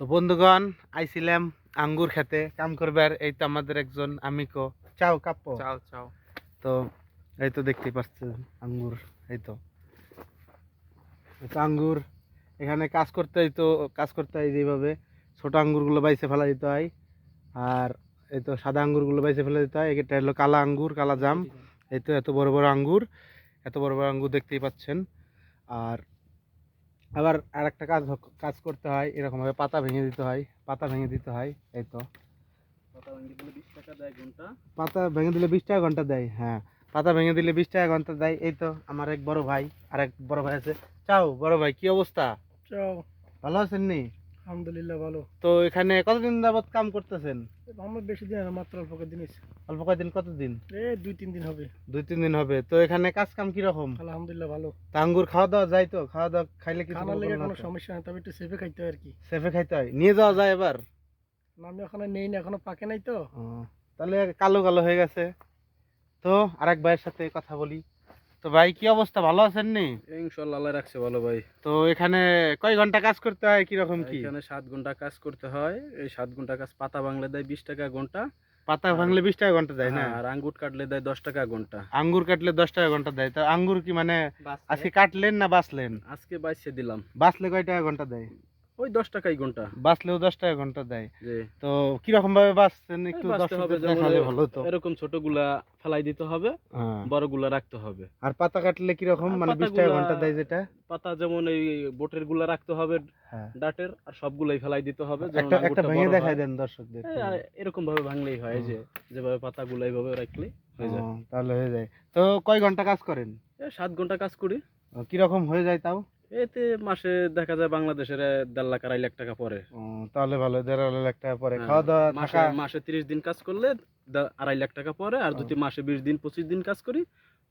তো বন্ধুগণ আইছিলাম আঙ্গুর খেতে। কাম করবার এই তো আমাদের একজন আমিকো। চাও কাপ্পো? চাও চাও। তো এই তো দেখতেই পাচ্ছেন আঙ্গুর এই তো। আঙ্গুর। এখানে কাজ করতে হয় তো কাজ করতে হয় যেভাবে। ছোট আঙ্গুরগুলো বাইসে ফেলা দিতে হয়। আর এই তো সাদা আঙ্গুরগুলো বাইসে ফেলে দিতে হয়। এটা হলো কালা আঙ্গুর কালা জাম। এই তো এত বড় বড় আঙ্গুর এত বড় বড় আঙ্গুর দেখতেই পাচ্ছেন। আর আবার আর একটা কাজ কাজ করতে হয় এরকমভাবে পাতা ভেঙে দিতে হয় পাতা ভেঙে দিতে হয় এই তো। বিশ টাকা দেয় ঘণ্টা। পাতা ভেঙে দিলে বিশ টাকা ঘণ্টা দেয় হ্যাঁ। পাতা ভেঙে দিলে বিশ টাকা ঘণ্টা দেয় এই তো আমার এক বড় ভাই আর এক বড় ভাই আছে। চাও বড় ভাই কি অবস্থা? চাও। ভালো আছেন নি? আলহামদুলিল্লাহ ভালো। তো এখানে কতদিন যাবত কাম করতেছেন? আমার বেশি দিন না মাত্র অল্প দিন হয়েছে। অল্প কয়দিন কতদিন? এ দুই তিন দিন হবে। দুই তিন দিন হবে। তো এখানে কাজ কাম কীরকম? আলহামদুলিল্লাহ ভালো। তা আঙ্গুর খাওয়া দাওয়া যায় তো? খাওয়া দাওয়া খাইলে কিছু খানার লেগে কোনো সমস্যা নেই তবে একটু সেফে খাইতে হয় আর কি। সেফে খাইতে হয়। নিয়ে যাওয়া যায় এবার? না, আমি এখনও নেই না এখনও পাকে নাই তো। তাহলে কালো কালো হয়ে গেছে। তো আরেক ভাইয়ের সাথে কথা বলি। তো ভাই কি অবস্থা? ভালো আছেন নি? ইনশাল্লাহ আল্লাহ রাখছে ভালো ভাই। তো এখানে কয় ঘণ্টা কাজ করতে হয়? কীরকম কি? এখানে সাত ঘণ্টা কাজ করতে হয়। এই সাত ঘণ্টা কাজ পাতা বাংলা দেয় বিশ টাকা ঘণ্টা। পাতা ভাঙলে বিশ টাকা ঘণ্টা দেয় না? হ্যাঁ, আর আঙ্গুর কাটলে দেয় দশ টাকা ঘণ্টা। আঙ্গুর কাটলে দশ টাকা ঘণ্টা দেয়। তো আঙ্গুর কি মানে আজকে কাটলেন না বাঁচলেন? আজকে বাইশে দিলাম। বাঁচলে কয় টাকা ঘণ্টা দেয়? ওই দশ টাকাই ঘণ্টা। বাঁচলেও দশ টাকা ঘণ্টা দেয়। তো কীরকম ভাবে বাঁচছেন একটু ভালো তো এরকম ছোটগুলা ফেলাই দিতে হবে হ্যাঁ। বড়গুলা রাখতে হবে। আর পাতা কাটলে কীরকম? মানে বিশ টাকা ঘণ্টা দেয় যেটা? পাতা যেমন এই বোটেরগুলা রাখতে হবে হ্যাঁ। ডাটের আর সবগুলাই ফেলাই দিতে হবে একটা ভেঙে দেখাই দেন দর্শকদের। এরকম ভাবে ভাঙলেই হয় যে যেভাবে পাতাগুলো এইভাবে রাখলে হয়ে যায়। তাহলে হয়ে যায়। তো কয় ঘণ্টা কাজ করেন? সাত ঘণ্টা কাজ করি। কীরকম হয়ে যায় তাও? এতে মাসে দেখা যায় বাংলাদেশের দেড় লাখ আড়াই লাখ টাকা পরে তাহলে ভালো দেড় লাখ টাকা পরে হ্যাঁ, খাওয়া দাওয়া মাসে মাসে তিরিশ দিন কাজ করলে আড়াই লাখ টাকা পরে আর। যদি মাসে বিশ দিন পঁচিশ দিন কাজ করি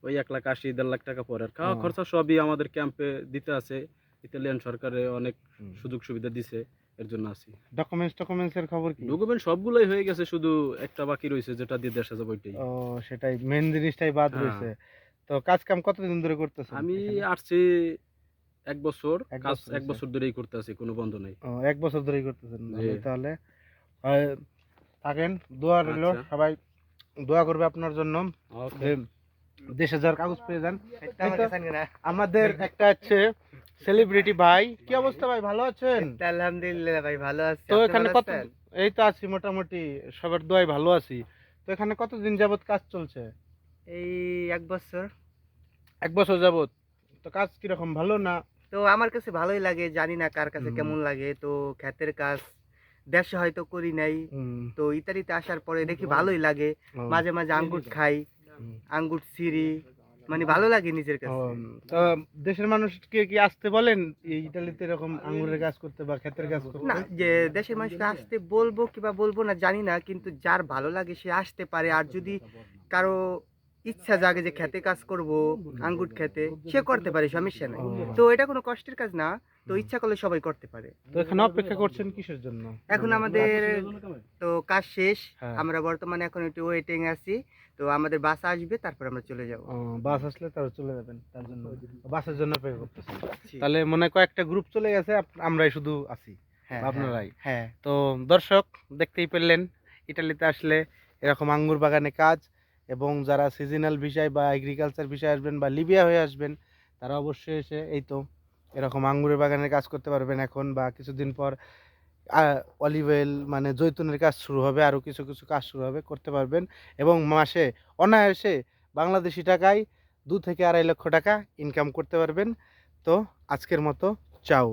ওই এক লাখ আশি দেড় লাখ টাকা পরে আর খাওয়া খরচা সবই আমাদের ক্যাম্পে দিতে আছে। ইতালিয়ান সরকারে অনেক সুযোগ সুবিধা দিছে এর জন্য আছি। ডকুমেন্টস ডকুমেন্টস এর খবর কি? ডকুমেন্ট সবগুলোই হয়ে গেছে শুধু একটা বাকি রয়েছে যেটা দিয়ে দেশে যাব ওইটাই। ও সেটাই মেন জিনিসটাই বাদ হ্যাঁ। রয়েছে তো কাজ কাম কতদিন ধরে করতেছেন আমি? আসছি এক বছর কাজ এক বছর ধরেই করতে আছি কোনো বন্ধ নেই। এক বছর ধরেই করতেছেন। তাহলে থাকেন দোয়া রইল। আচ্ছা। সবাই দোয়া করবে আপনার জন্য। দেশে কাগজ পেয়ে যান। এই তো আমাদের একটা আছে সেলিব্রিটি ভাই। কি অবস্থা ভাই? ভালো আছেন? আলহামদুলিল্লাহ ভাই ভালো আছি। তো এখানে কত এই তো আছি মোটামুটি সবার দোয়াই ভালো আছি। তো এখানে কতদিন যাবত কাজ চলছে? এই এক বছর। এক বছর যাবত তো কাজ কীরকম ভালো না তো আমার কাছে ভালোই লাগে জানি না কার কাছে কেমন লাগে। তো ক্ষেতের কাজ দেশে হয়তো করি নাই। তো ইতালিতে আসার পরে দেখি ভালোই লাগে। মাঝে মাঝে আঙ্গুর খাই আঙ্গুর সিঁড়ি মানে ভালো লাগে নিজের কাছে। তো দেশের মানুষকে কি আসতে বলেন? ইতালিতে এরকম আঙ্গুরের কাজ করতে বা ক্ষেতের কাজ করতে? না যে দেশের মানুষকে আসতে বলব কিবা বলব না জানি না কিন্তু যার ভালো লাগে সে আসতে পারে। আর যদি কারও ইচ্ছা জাগে যে খেতে কাজ করব আঙ্গুর খেতে সে করতে পারে সমস্যা নেই। তো এটা কোনো কষ্টের কাজ না তো ইচ্ছা করলে সবাই করতে পারে। তো এখানে অপেক্ষা করছেন কিসের জন্য? এখন আমাদের তো কাজ শেষ হ্যাঁ। আমরা বর্তমানে এখন একটু ওয়েটিং আছি তো আমাদের বাস আসবে তারপর আমরা চলে যাব। বাস আসলে তারা চলে যাবেন তার জন্য। বাসের জন্য অপেক্ষা করতেছেন তাহলে মনে হয় কয়েকটা গ্রুপ চলে গেছে আমরাই শুধু আছি হ্যাঁ আপনারাই হ্যাঁ। তো দর্শক দেখতেই পেলেন ইটালিতে আসলে এরকম আঙ্গুর বাগানে কাজ এবং যারা সিজনাল বিষয় বা এগ্রিকালচার বিষয়ে আসবেন বা লিবিয়া হয়ে আসবেন, তারা অবশ্যই এসে এই তো এরকম আঙ্গুরের বাগানের কাজ করতে পারবেন এখন বা কিছুদিন পর অলিভ অয়েল মানে জৈতুনের কাজ শুরু হবে, আরও কিছু কিছু কাজ শুরু হবে, করতে পারবেন এবং মাসে অনায়াসে বাংলাদেশি টাকায় দু থেকে আড়াই লক্ষ টাকা ইনকাম করতে পারবেন। তো আজকের মতো, চাও।